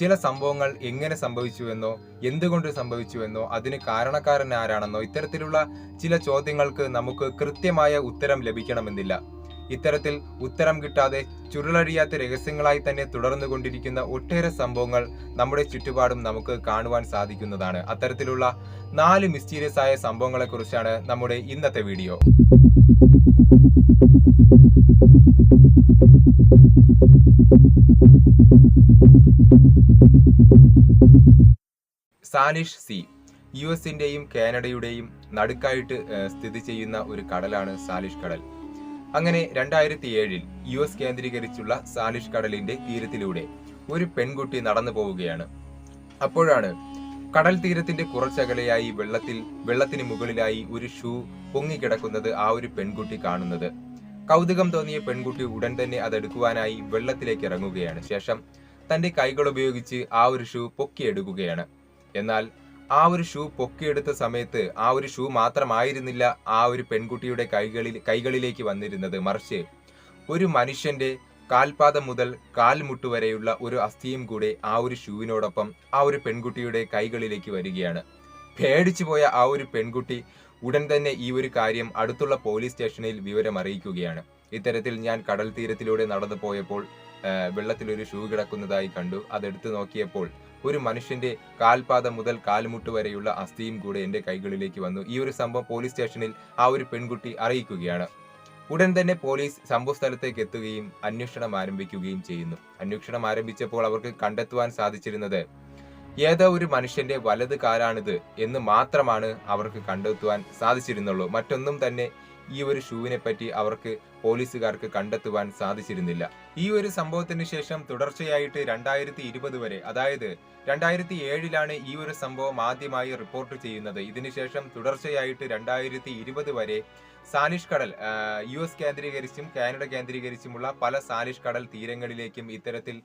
ചില സംഭവങ്ങൾ എങ്ങനെ സംഭവിച്ചുവെന്നോ എന്തുകൊണ്ട് സംഭവിച്ചുവെന്നോ അതിന് കാരണക്കാരൻ ആരാണെന്നോ ഇത്തരത്തിലുള്ള ചില ചോദ്യങ്ങൾക്ക് നമുക്ക് കൃത്യമായ ഉത്തരം ലഭിക്കണമെന്നില്ല. ഇത്തരത്തിൽ ഉത്തരം കിട്ടാതെ ചുരുളഴിയാത്ത രഹസ്യങ്ങളായി തന്നെ തുടർന്നു കൊണ്ടിരിക്കുന്ന ഒട്ടേറെ സംഭവങ്ങൾ നമ്മുടെ ചുറ്റുപാടും നമുക്ക് കാണുവാൻ സാധിക്കുന്നതാണ്. അത്തരത്തിലുള്ള നാല് മിസ്റ്റീരിയസ് ആയ സംഭവങ്ങളെക്കുറിച്ചാണ് നമ്മുടെ ഇന്നത്തെ വീഡിയോ. Salish Sea. യു എസിന്റെയും കാനഡയുടെയും നടുക്കായിട്ട് സ്ഥിതി ചെയ്യുന്ന ഒരു കടലാണ് സാലിഷ് കടൽ. അങ്ങനെ രണ്ടായിരത്തി ഏഴിൽ യു എസ് കേന്ദ്രീകരിച്ചുള്ള സാലിഷ് കടലിന്റെ തീരത്തിലൂടെ ഒരു പെൺകുട്ടി നടന്നു പോവുകയാണ്. അപ്പോഴാണ് കടൽ തീരത്തിന്റെ കുറച്ചകലെയായി വെള്ളത്തിൽ വെള്ളത്തിന് മുകളിലായി ഒരു ഷൂ പൊങ്ങിക്കിടക്കുന്നത് ആ ഒരു പെൺകുട്ടി കാണുന്നത്. കൗതുകം തോന്നിയ പെൺകുട്ടി ഉടൻ തന്നെ അതെടുക്കുവാനായി വെള്ളത്തിലേക്ക് ഇറങ്ങുകയാണ്. ശേഷം തന്റെ കൈകൾ ഉപയോഗിച്ച് ആ ഒരു ഷൂ പൊക്കിയെടുക്കുകയാണ്. എന്നാൽ ആ ഒരു ഷൂ പൊക്കിയെടുത്ത സമയത്ത് ആ ഒരു ഷൂ മാത്രമായിരുന്നില്ല ആ ഒരു പെൺകുട്ടിയുടെ കൈകളിൽ കൈകളിലേക്ക് വന്നിരുന്നത്. മറിച്ച് ഒരു മനുഷ്യന്റെ കാൽപാദം മുതൽ കാൽമുട്ട് വരെയുള്ള ഒരു അസ്ഥിയും കൂടെ ആ ഒരു ഷൂവിനോടൊപ്പം ആ ഒരു പെൺകുട്ടിയുടെ കൈകളിലേക്ക് വരികയാണ്. പേടിച്ചു പോയ ആ ഒരു പെൺകുട്ടി ഉടൻ തന്നെ ഈ ഒരു കാര്യം അടുത്തുള്ള പോലീസ് സ്റ്റേഷനിൽ വിവരം അറിയിക്കുകയാണ്. ഇത്തരത്തിൽ ഞാൻ കടൽ തീരത്തിലൂടെ നടന്നു പോയപ്പോൾ വെള്ളത്തിലൊരു ഷൂ കിടക്കുന്നതായി കണ്ടു. അതെടുത്തു നോക്കിയപ്പോൾ ഒരു മനുഷ്യന്റെ കാൽപാദം മുതൽ കാൽമുട്ട് വരെയുള്ള അസ്ഥിയും കൂടെ എന്റെ കൈകളിലേക്ക് വന്നു. ഈ ഒരു സംഭവം പോലീസ് സ്റ്റേഷനിൽ ആ ഒരു പെൺകുട്ടി അറിയിക്കുകയാണ്. ഉടൻ തന്നെ പോലീസ് സംഭവ സ്ഥലത്തേക്ക് എത്തുകയും അന്വേഷണം ആരംഭിക്കുകയും ചെയ്യുന്നു. അന്വേഷണം ആരംഭിച്ചപ്പോൾ അവർക്ക് കണ്ടെത്തുവാൻ സാധിച്ചിരുന്നത് ഏതോ ഒരു മനുഷ്യന്റെ വലത് കാലാണിത് എന്ന് മാത്രമാണ് അവർക്ക് കണ്ടെത്തുവാൻ സാധിച്ചിരുന്നുള്ളൂ. മറ്റൊന്നും തന്നെ ഈ ഒരു ഷൂവിനെ പറ്റി അവർക്ക് പോലീസുകാർക്ക് കണ്ടെത്തുവാൻ സാധിച്ചിരുന്നില്ല. ഈ ഒരു സംഭവത്തിന് ശേഷം തുടർച്ചയായിട്ട് രണ്ടായിരത്തി ഇരുപത് വരെ അതായത് രണ്ടായിരത്തി ഏഴിലാണ് ഈ ഒരു സംഭവം ആദ്യമായി റിപ്പോർട്ട് ചെയ്യുന്നത്. ഇതിനുശേഷം തുടർച്ചയായിട്ട് രണ്ടായിരത്തി ഇരുപത് വരെ സാനിഷ് കടൽ യു എസ് കേന്ദ്രീകരിച്ചും കാനഡ കേന്ദ്രീകരിച്ചുമുള്ള പല സാനിഷ് കടൽ തീരങ്ങളിലേക്കും ഇത്തരത്തിൽ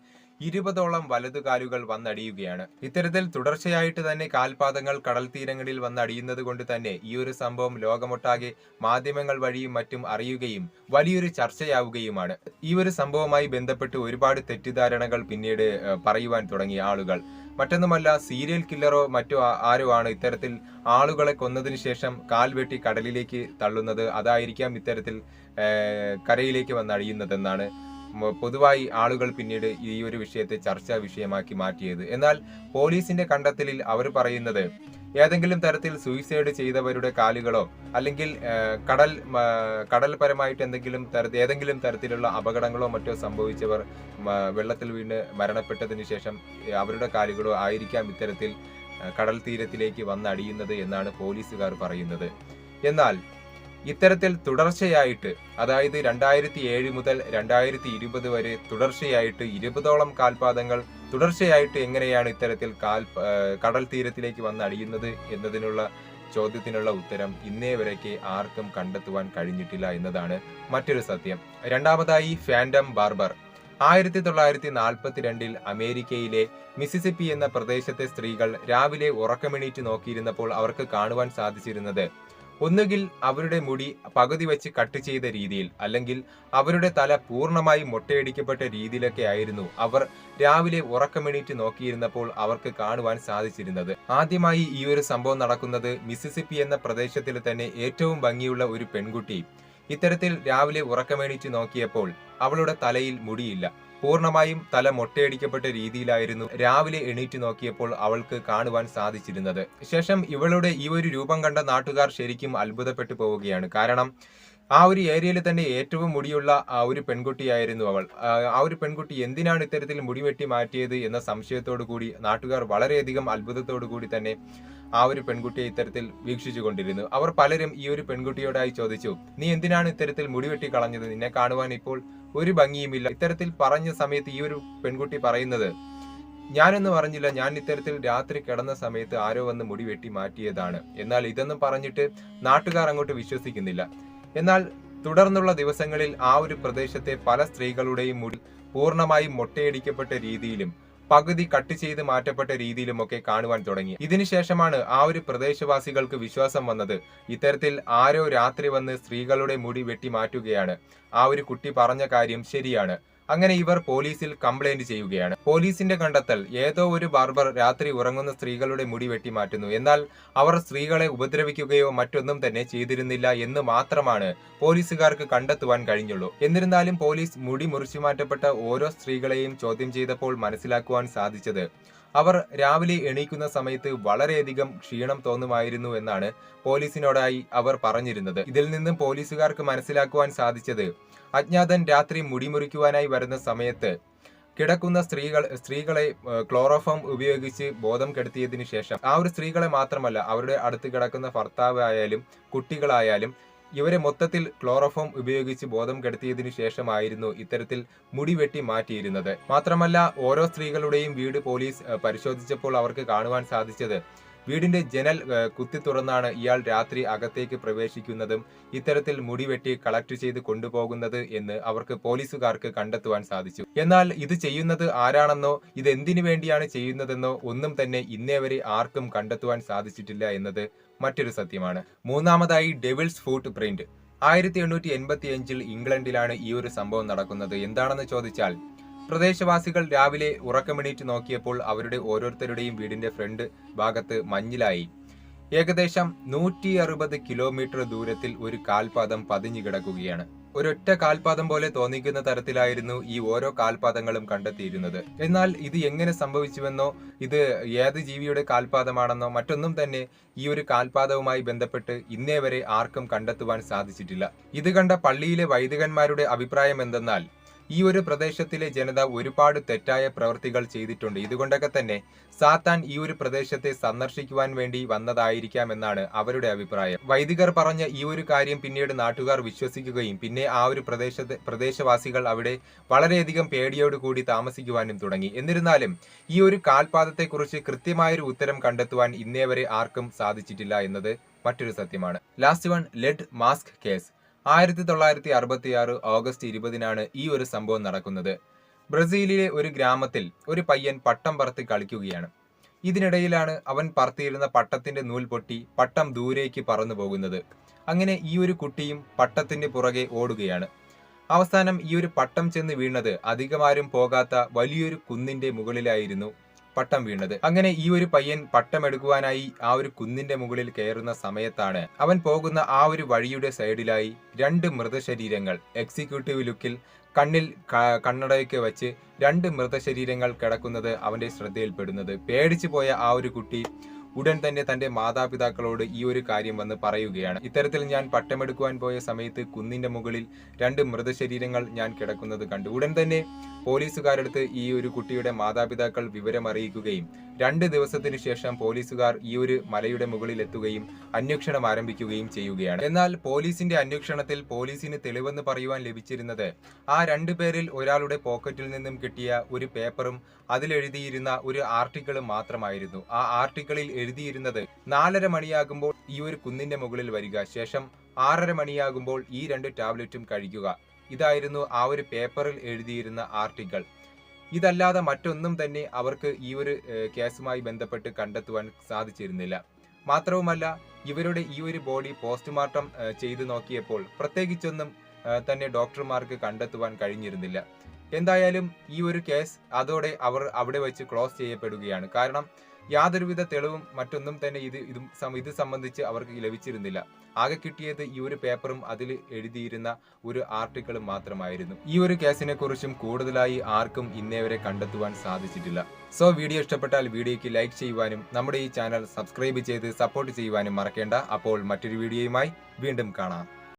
ഇരുപതോളം വലതുകാലുകൾ വന്നടിയുകയാണ്. ഇത്തരത്തിൽ തുടർച്ചയായിട്ട് തന്നെ കാൽപാദങ്ങൾ കടൽ തീരങ്ങളിൽ വന്നടിയുന്നത് കൊണ്ട് തന്നെ ഈ ഒരു സംഭവം ലോകമൊട്ടാകെ മാധ്യമങ്ങൾ വഴിയും മറ്റും അറിയുകയും വലിയൊരു ചർച്ചയാവുകയുമാണ്. ഈ ഒരു സംഭവവുമായി ബന്ധപ്പെട്ട് ഒരുപാട് തെറ്റിദ്ധാരണകൾ പിന്നീട് പറയുവാൻ തുടങ്ങിയ ആളുകൾ. മറ്റൊന്നുമല്ല സീരിയൽ കില്ലറോ മറ്റോ ആരോ ആണ് ഇത്തരത്തിൽ ആളുകളെ കൊന്നതിന് ശേഷം കാൽ വെട്ടി കടലിലേക്ക് തള്ളുന്നത്. അതായിരിക്കാം ഇത്തരത്തിൽ കരയിലേക്ക് വന്നടിയുന്നതെന്നാണ് പൊതുവായി ആളുകൾ പിന്നീട് ഈ ഒരു വിഷയത്തെ ചർച്ചാ വിഷയമാക്കി മാറ്റിയത്. എന്നാൽ പോലീസിന്റെ കണ്ടെത്തലിൽ അവർ പറയുന്നത് ഏതെങ്കിലും തരത്തിൽ സൂയിസൈഡ് ചെയ്തവരുടെ കാലുകളോ അല്ലെങ്കിൽ കടൽ കടൽപരമായിട്ട് എന്തെങ്കിലും തരത്തിൽ ഏതെങ്കിലും തരത്തിലുള്ള അപകടങ്ങളോ മറ്റോ സംഭവിച്ചവർ വെള്ളത്തിൽ വീണ് മരണപ്പെട്ടതിന് ശേഷം അവരുടെ കാലുകളോ ആയിരിക്കാം ഇത്തരത്തിൽ കടൽ തീരത്തിലേക്ക് വന്നടിയുന്നത് എന്നാണ് പോലീസുകാർ പറയുന്നത്. എന്നാൽ ഇത്തരത്തിൽ തുടർച്ചയായിട്ട് അതായത് രണ്ടായിരത്തി ഏഴ് മുതൽ രണ്ടായിരത്തി ഇരുപത് വരെ തുടർച്ചയായിട്ട് ഇരുപതോളം കാൽപാദങ്ങൾ തുടർച്ചയായിട്ട് എങ്ങനെയാണ് ഇത്തരത്തിൽ കാൽ കടൽ തീരത്തിലേക്ക് വന്ന് അടിയുന്നത് എന്നതിനുള്ള ചോദ്യത്തിനുള്ള ഉത്തരം ഇന്നേ വരയ്ക്ക് ആർക്കും കണ്ടെത്തുവാൻ കഴിഞ്ഞിട്ടില്ല എന്നതാണ് മറ്റൊരു സത്യം. രണ്ടാമതായി ഫാൻഡം ബാർബർ. ആയിരത്തി തൊള്ളായിരത്തി നാൽപ്പത്തിരണ്ടിൽ അമേരിക്കയിലെ മിസിസിപ്പി എന്ന പ്രദേശത്തെ സ്ത്രീകൾ രാവിലെ ഉറക്കമെണീറ്റ് നോക്കിയിരുന്നപ്പോൾ അവർക്ക് കാണുവാൻ സാധിച്ചിരുന്നത് ഒന്നുകിൽ അവരുടെ മുടി പകുതി വെച്ച് കട്ട് ചെയ്ത രീതിയിൽ അല്ലെങ്കിൽ അവരുടെ തല പൂർണമായി മൊട്ടയടിക്കപ്പെട്ട രീതിയിലൊക്കെ ആയിരുന്നു അവർ രാവിലെ ഉറക്കമെണീറ്റ് നോക്കിയിരുന്നപ്പോൾ അവർക്ക് കാണുവാൻ സാധിച്ചിരുന്നത്. ആദ്യമായി ഈ ഒരു സംഭവം നടക്കുന്നത് മിസിസിപ്പി എന്ന പ്രദേശത്തിൽ തന്നെ ഏറ്റവും ഭംഗിയുള്ള ഒരു പെൺകുട്ടി. ഇത്തരത്തിൽ രാവിലെ ഉറക്കമെണീറ്റ് നോക്കിയപ്പോൾ അവളുടെ തലയിൽ മുടിയില്ല. പൂർണമായും തല മൊട്ടയടിക്കപ്പെട്ട രീതിയിലായിരുന്നു രാവിലെ എണീറ്റ് നോക്കിയപ്പോൾ അവൾക്ക് കാണുവാൻ സാധിച്ചിരുന്നത്. ശേഷം ഇവളുടെ ഈ ഒരു രൂപം കണ്ട നാട്ടുകാർ ശരിക്കും അത്ഭുതപ്പെട്ടു പോവുകയാണ്. കാരണം ആ ഒരു ഏരിയയിൽ തന്നെ ഏറ്റവും മുടിയുള്ള ആ ഒരു പെൺകുട്ടിയായിരുന്നു അവൾ. ആ ഒരു പെൺകുട്ടി എന്തിനാണ് ഇത്തരത്തിൽ മുടി വെട്ടി മാറ്റിയത് എന്ന സംശയത്തോടു കൂടി നാട്ടുകാർ വളരെയധികം അത്ഭുതത്തോടു കൂടി തന്നെ ആ ഒരു പെൺകുട്ടിയെ ഇത്തരത്തിൽ വീക്ഷിച്ചു കൊണ്ടിരുന്നു. അവർ പലരും ഈ ഒരു പെൺകുട്ടിയോടായി ചോദിച്ചു നീ എന്തിനാണ് ഇത്തരത്തിൽ മുടി വെട്ടി കളഞ്ഞത്? നിന്നെ കാണുവാൻ ഇപ്പോൾ ഒരു ഭംഗിയുമില്ല. ഇത്തരത്തിൽ പറഞ്ഞ സമയത്ത് ഈ ഒരു പെൺകുട്ടി പറയുന്നത് ഞാനൊന്നും പറഞ്ഞില്ല ഞാൻ ഇത്തരത്തിൽ രാത്രി കിടന്ന സമയത്ത് ആരോ വന്ന് മുടി വെട്ടി മാറ്റിയതാണ്. എന്നാൽ ഇതൊന്നും പറഞ്ഞിട്ട് നാട്ടുകാർ അങ്ങോട്ട് വിശ്വസിക്കുന്നില്ല. എന്നാൽ തുടർന്നുള്ള ദിവസങ്ങളിൽ ആ ഒരു പ്രദേശത്തെ പല സ്ത്രീകളുടെയും മുടി പൂർണമായും മൊട്ടയടിക്കപ്പെട്ട രീതിയിലും പകുതി കട്ട് ചെയ്ത് മാറ്റപ്പെട്ട രീതിയിലുമൊക്കെ കാണുവാൻ തുടങ്ങി. ഇതിനുശേഷമാണ് ആ ഒരു പ്രദേശവാസികൾക്ക് വിശ്വാസം വന്നത്. ഇത്തരത്തിൽ ആരോ രാത്രി വന്ന് സ്ത്രീകളുടെ മുടി വെട്ടി മാറ്റുകയാണ്. ആ ഒരു കുട്ടി പറഞ്ഞ കാര്യം ശരിയാണ്. അങ്ങനെ ഇവർ പോലീസിൽ കംപ്ലൈന്റ് ചെയ്യുകയാണ്. പോലീസിന്റെ കണ്ടെത്തൽ ഏതോ ഒരു ബാർബർ രാത്രി ഉറങ്ങുന്ന സ്ത്രീകളുടെ മുടി വെട്ടി മാറ്റുന്നു. എന്നാൽ അവർ സ്ത്രീകളെ ഉപദ്രവിക്കുകയോ മറ്റൊന്നും തന്നെ ചെയ്തിരുന്നില്ല എന്ന് മാത്രമാണ് പോലീസുകാർക്ക് കണ്ടെത്തുവാൻ കഴിഞ്ഞുള്ളൂ. എന്നിരുന്നാലും പോലീസ് മുടി മുറിച്ചു മാറ്റപ്പെട്ട ഓരോ സ്ത്രീകളെയും ചോദ്യം ചെയ്തപ്പോൾ മനസ്സിലാക്കുവാൻ സാധിച്ചത് അവർ രാവിലെ എണീക്കുന്ന സമയത്ത് വളരെയധികം ക്ഷീണം തോന്നുമായിരുന്നു എന്നാണ് പോലീസിനോടായി അവർ പറഞ്ഞിരുന്നത്. ഇതിൽ നിന്നും പോലീസുകാർക്ക് മനസ്സിലാക്കുവാൻ സാധിച്ചത് അജ്ഞാതൻ രാത്രി മുടിമുറിക്കുവാനായി വരുന്ന സമയത്ത് കിടക്കുന്ന സ്ത്രീകൾ സ്ത്രീകളെ ക്ലോറോഫോം ഉപയോഗിച്ച് ബോധം കെടുത്തിയതിനു ശേഷം ആ ഒരു സ്ത്രീകളെ മാത്രമല്ല അവരുടെ അടുത്ത് കിടക്കുന്ന ഭർത്താവ് ആയാലും കുട്ടികളായാലും ഇവരെ മൊത്തത്തിൽ ക്ലോറോഫോം ഉപയോഗിച്ച് ബോധം കെടുത്തിയതിനു ശേഷമായിരുന്നു ഇത്തരത്തിൽ മുടി വെട്ടി മാറ്റിയിരുന്നത്. മാത്രമല്ല ഓരോ സ്ത്രീകളുടെയും വീട് പോലീസ് പരിശോധിച്ചപ്പോൾ അവർക്ക് കാണുവാൻ സാധിച്ചത് വീടിന്റെ ജനൽ കുത്തി തുറന്നാണ് ഇയാൾ രാത്രി അകത്തേക്ക് പ്രവേശിക്കുന്നതും ഇത്തരത്തിൽ മുടി വെട്ടി കളക്ട് ചെയ്ത് കൊണ്ടുപോകുന്നത് എന്ന് അവർക്ക് പോലീസുകാർക്ക് കണ്ടെത്തുവാൻ സാധിച്ചു. എന്നാൽ ഇത് ചെയ്യുന്നത് ആരാണെന്നോ ഇത് എന്തിനു വേണ്ടിയാണ് ചെയ്യുന്നതെന്നോ ഒന്നും തന്നെ ഇന്നേ വരെ ആർക്കും കണ്ടെത്തുവാൻ സാധിച്ചിട്ടില്ല എന്നത് മറ്റൊരു സത്യമാണ്. മൂന്നാമതായി ഡെവിൾസ് ഫുട് പ്രിന്റ്. ആയിരത്തി എണ്ണൂറ്റി എൺപത്തി അഞ്ചിൽ ഇംഗ്ലണ്ടിലാണ് ഈ ഒരു സംഭവം നടക്കുന്നത്. എന്താണെന്ന് ചോദിച്ചാൽ പ്രദേശവാസികൾ രാവിലെ ഉറക്കമെണീറ്റ് നോക്കിയപ്പോൾ അവരുടെ ഓരോരുത്തരുടെയും വീടിന്റെ ഫ്രണ്ട് ഭാഗത്ത് മഞ്ഞിലായി. ഏകദേശം നൂറ്റി അറുപത് കിലോമീറ്റർ ദൂരത്തിൽ ഒരു കാൽപാദം പതിഞ്ഞു കിടക്കുകയാണ്. ഒരൊറ്റ കാൽപാദം പോലെ തോന്നിക്കുന്ന തരത്തിലായിരുന്നു ഈ ഓരോ കാൽപാദങ്ങളും കണ്ടെത്തിയിരുന്നത്. എന്നാൽ ഇത് എങ്ങനെ സംഭവിച്ചുവെന്നോ ഇത് ഏത് ജീവിയുടെ കാൽപാദമാണെന്നോ മറ്റൊന്നും തന്നെ ഈ ഒരു കാൽപാദവുമായി ബന്ധപ്പെട്ട് ഇന്നേ വരെ ആർക്കും കണ്ടെത്തുവാൻ സാധിച്ചിട്ടില്ല. ഇത് കണ്ട പള്ളിയിലെ വൈദികന്മാരുടെ അഭിപ്രായം എന്തെന്നാൽ ഈ ഒരു പ്രദേശത്തിലെ ജനത ഒരുപാട് തെറ്റായ പ്രവൃത്തികൾ ചെയ്തിട്ടുണ്ട്. ഇതുകൊണ്ടൊക്കെ തന്നെ സാത്താൻ ഈ ഒരു പ്രദേശത്തെ സന്ദർശിക്കുവാൻ വേണ്ടി വന്നതായിരിക്കാം എന്നാണ് അവരുടെ അഭിപ്രായം. വൈദികർ പറഞ്ഞ ഈ ഒരു കാര്യം പിന്നീട് നാട്ടുകാർ വിശ്വസിക്കുകയും പിന്നെ ആ ഒരു പ്രദേശത്തെ പ്രദേശവാസികൾ അവിടെ വളരെയധികം പേടിയോടുകൂടി താമസിക്കുവാനും തുടങ്ങി. എന്നിരുന്നാലും ഈ ഒരു കാൽപാദത്തെക്കുറിച്ച് കൃത്യമായൊരു ഉത്തരം കണ്ടെത്തുവാൻ ഇന്നേ വരെ ആർക്കും സാധിച്ചിട്ടില്ല എന്നത് മറ്റൊരു സത്യമാണ്. Last one lead mask case. ആയിരത്തി തൊള്ളായിരത്തി അറുപത്തി ആറ് ഓഗസ്റ്റ് ഇരുപതിനാണ് ഈ ഒരു സംഭവം നടക്കുന്നത്. ബ്രസീലിലെ ഒരു ഗ്രാമത്തിൽ ഒരു പയ്യൻ പട്ടം പറത്തി കളിക്കുകയാണ്. ഇതിനിടയിലാണ് അവൻ പറത്തിയിരുന്ന പട്ടത്തിന്റെ നൂൽ പൊട്ടി പട്ടം ദൂരേക്ക് പറന്നു പോകുന്നത്. അങ്ങനെ ഈ ഒരു കുട്ടിയും പട്ടത്തിന്റെ പുറകെ ഓടുകയാണ്. അവസാനം ഈ ഒരു പട്ടം ചെന്ന് വീണത് അധികമാരും പോകാത്ത വലിയൊരു കുന്നിന്റെ മുകളിലായിരുന്നു പട്ടം വീണത്. അങ്ങനെ ഈ ഒരു പയ്യൻ പട്ടം എടുക്കുവാനായി ആ ഒരു കുന്നിന്റെ മുകളിൽ കയറുന്ന സമയത്താണ് അവൻ പോകുന്ന ആ ഒരു വഴിയുടെ സൈഡിലായി രണ്ട് മൃതശരീരങ്ങൾ എക്സിക്യൂട്ടീവ് ലുക്കിൽ കണ്ണിൽ കണ്ണടയൊക്കെ വെച്ച് രണ്ട് മൃതശരീരങ്ങൾ കിടക്കുന്നത് അവന്റെ ശ്രദ്ധയിൽപ്പെടുന്നത്. പേടിച്ചു പോയ ആ ഒരു കുട്ടി ഉടൻ തന്നെ തന്റെ മാതാപിതാക്കളോട് ഈ ഒരു കാര്യം വന്ന് പറയുകയാണ്. ഇത്തരത്തിൽ ഞാൻ പട്ടമെടുക്കുവാൻ പോയ സമയത്ത് കുന്നിന്റെ മുകളിൽ രണ്ട് മൃതശരീരങ്ങൾ ഞാൻ കിടക്കുന്നത് കണ്ടു. ഉടൻ തന്നെ പോലീസുകാരെടുത്ത് ഈ ഒരു കുട്ടിയുടെ മാതാപിതാക്കൾ വിവരം അറിയിക്കുകയും രണ്ട് ദിവസത്തിനു ശേഷം പോലീസുകാർ ഈ ഒരു മലയുടെ മുകളിൽ എത്തുകയും അന്വേഷണം ആരംഭിക്കുകയും ചെയ്യുകയാണ്. എന്നാൽ പോലീസിന്റെ അന്വേഷണത്തിൽ പോലീസിന് തെളിവെന്ന് പറയുവാൻ ലഭിച്ചിരുന്നത് ആ രണ്ടു പേരിൽ ഒരാളുടെ പോക്കറ്റിൽ നിന്നും കിട്ടിയ ഒരു പേപ്പറും അതിലെഴുതിയിരുന്ന ഒരു ആർട്ടിക്കിളും മാത്രമായിരുന്നു. ആ ആർട്ടിക്കിളിൽ എഴുതിയിരുന്നത് നാലര മണിയാകുമ്പോൾ ഈ ഒരു കുന്നിന്റെ മുകളിൽ വരിക ശേഷം ആറര മണിയാകുമ്പോൾ ഈ രണ്ട് ടാബ്ലറ്റും കഴിക്കുക. ഇതായിരുന്നു ആ ഒരു പേപ്പറിൽ എഴുതിയിരുന്ന ആർട്ടിക്കിൾ. ഇതല്ലാതെ മറ്റൊന്നും തന്നെ അവർക്ക് ഈ ഒരു കേസുമായി ബന്ധപ്പെട്ട് കണ്ടെത്തുവാൻ സാധിച്ചിരുന്നില്ല. മാത്രവുമല്ല ഇവരുടെ ഈ ഒരു ബോഡി പോസ്റ്റ്മോർട്ടം ചെയ്തു നോക്കിയപ്പോൾ പ്രത്യേകിച്ചൊന്നും തന്നെ ഡോക്ടർമാർക്ക് കണ്ടെത്തുവാൻ കഴിഞ്ഞിരുന്നില്ല. എന്തായാലും ഈ ഒരു കേസ് അതോടെ അവർ അവിടെ വെച്ച് ക്ലോസ് ചെയ്യപ്പെടുകയാണ്. കാരണം യാതൊരുവിധ തെളിവും മറ്റൊന്നും തന്നെ ഇത് ഇതും ഇത് സംബന്ധിച്ച് അവർക്ക് ലഭിച്ചിരുന്നില്ല. ആകെ കിട്ടിയത് ഈ ഒരു പേപ്പറും അതിൽ എഴുതിയിരുന്ന ഒരു ആർട്ടിക്കിളും മാത്രമായിരുന്നു. ഈ ഒരു കേസിനെ കുറിച്ചും കൂടുതലായി ആർക്കും ഇന്നേവരെ കണ്ടെത്തുവാൻ സാധിച്ചിട്ടില്ല. സോ വീഡിയോ ഇഷ്ടപ്പെട്ടാൽ വീഡിയോയ്ക്ക് ലൈക്ക് ചെയ്യുവാനും നമ്മുടെ ഈ ചാനൽ സബ്സ്ക്രൈബ് ചെയ്ത് സപ്പോർട്ട് ചെയ്യുവാനും മറക്കേണ്ട. അപ്പോൾ മറ്റൊരു വീഡിയോയുമായി വീണ്ടും കാണാം.